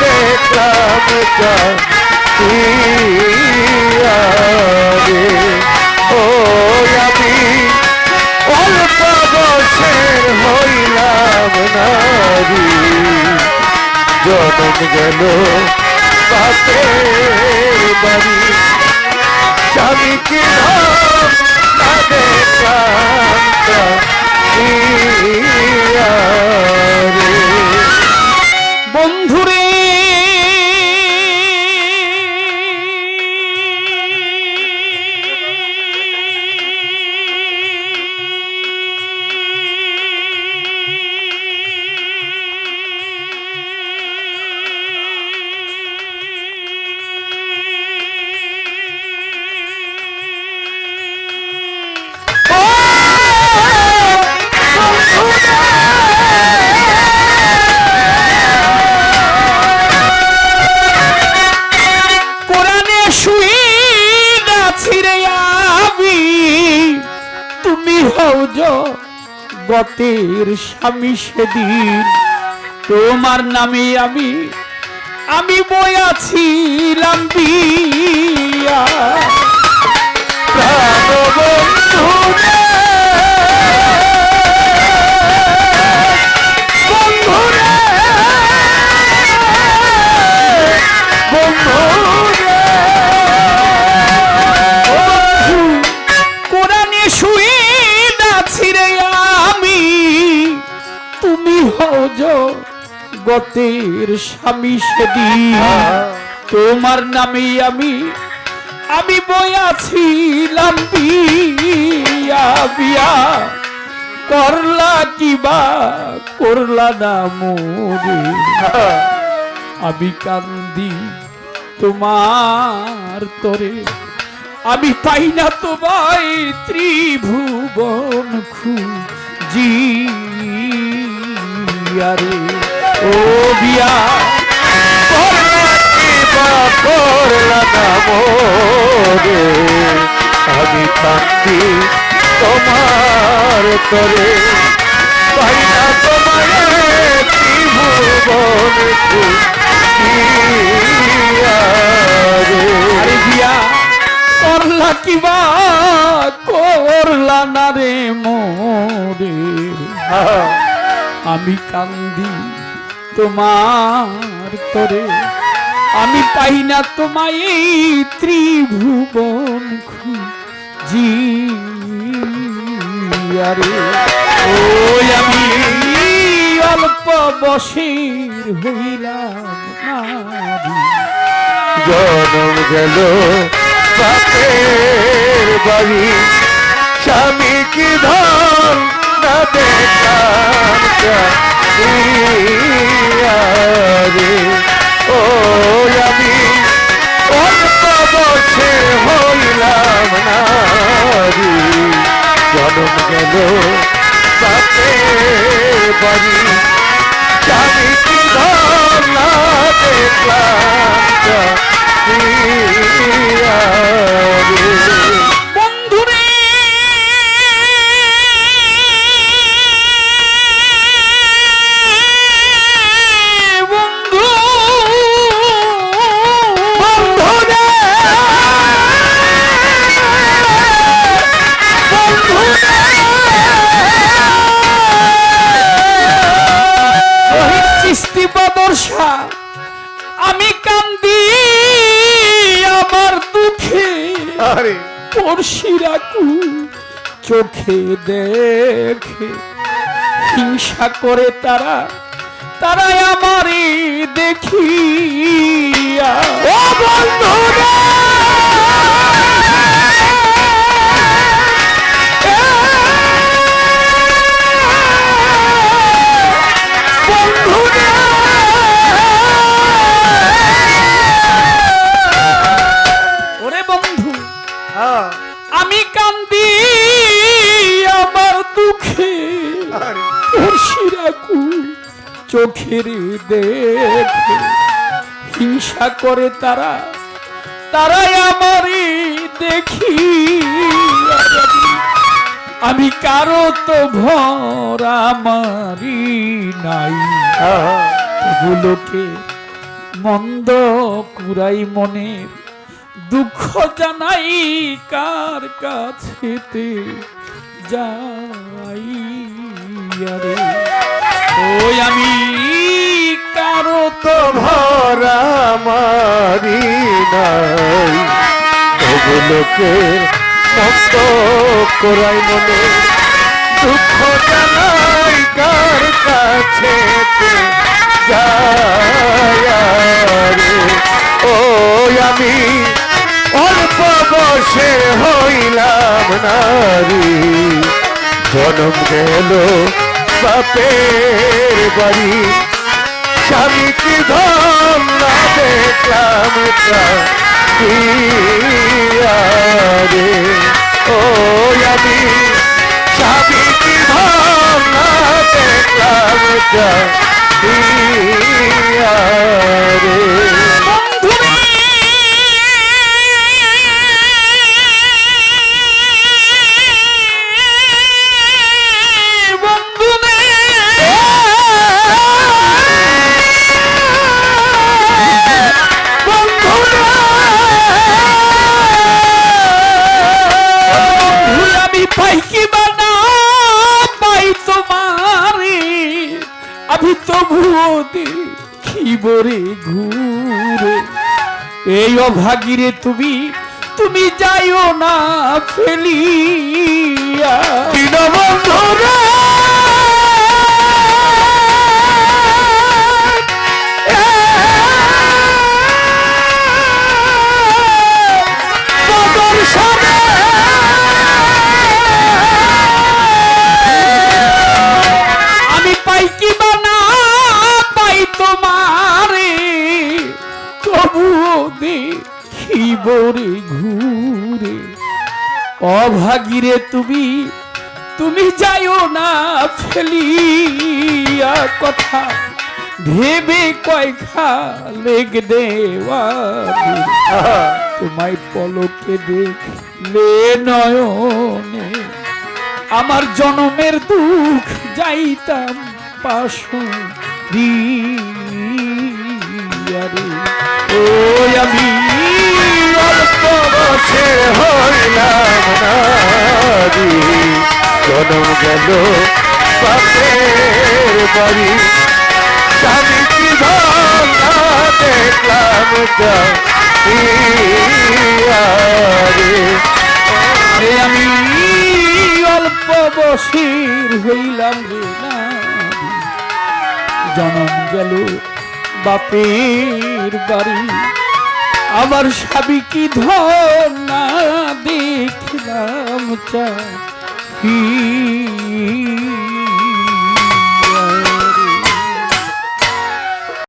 দেখলাম রে ও আমি অল্প বছর হইলাম নারী। জনম গেল বাপের বাড়ি। চাহিয়া রে বন্ধুরে শুই আছি রে আমি। তুমি হও গতের স্বামী সেদিন। তোমার নামে আমি আমি বয়াছিলাম বিয়া গতের স্বামী সেদিন। তোমার নামে আমি আমি বয়াছিলাম বিয়া বিয়া। করলা কিবা করলা না মোরে আমি কান্দি তোমার তরে। আমি পাই না তোমায় ত্রিভুবন আরে ও বিয়া করলা না মোরে আমি কান্দি তোমার তরে পাই না তোমার খুঁজিয়া রে। আরে বিয়া করলা কিবা করলা না রে মোরে আমি কান্দি তোমার তরে। আমি পাই না তোমায় এই ত্রিভুবন খুঁজি আরে ওই আমি অল্প বসের হইলাম জনম গেল বাপের বাড়ি। স্বামী কি ধন না দেখলাম জনম গেল। তাতে বাড়ি জানি কি ধন দেখলাম বদর্শা আমি কান্দি আমার দুঃখে। আরে। পড়শিরাকু চোখে দেখে। হিংসা করে তারা তারাই আমারে দেখিয়া। ও বন্ধুরে চোখের দেখে। হিংসা করে তারা, তারাই আমারই দেখি। আমি কারও তো ভর আমারই নাই। গুলোকে মন্দ কুরাই মনের দুঃখ জানাই কার কাছেতে যাই আরে। ওই আমি কারও তো ভরা মারি নাই। ওগুলোকে মস্ত করাই মনে, দুঃখ জানাই কার কাছে ও আমি অল্প বসে হইলাম নারী। জনম গেল বাপের বাড়ি। স্বামী কি ধন না দেখলাম রে ও আমি স্বামী কি ধন না দেখলাম রে পাই পাই তোমারে। আমি রে ঘুরে। এই অভাগিরে তুমি তুমি যাইও না ফেলিয়া। দীনবন্ধুরে দেখিবরে ঘুরে অভাগিরে তুমি তুমি যাইও না ফেলিয়া কথা ভেবে কয় খা লেগ দেওয়া তোমায় পলকে দেখলে নয়নে আমার জনমের দুঃখ যাইতাম পাশে রে ওই আমি অল্প বসে হইলাম নারী জনম গেল বাপের বাড়ি স্বামী কি ধন না দেখলাম রে আমি অল্প বসির হইলাম রে। জনম গেল, বাপের বাড়ি আমার স্বামী কি ধনা দেখলাম চা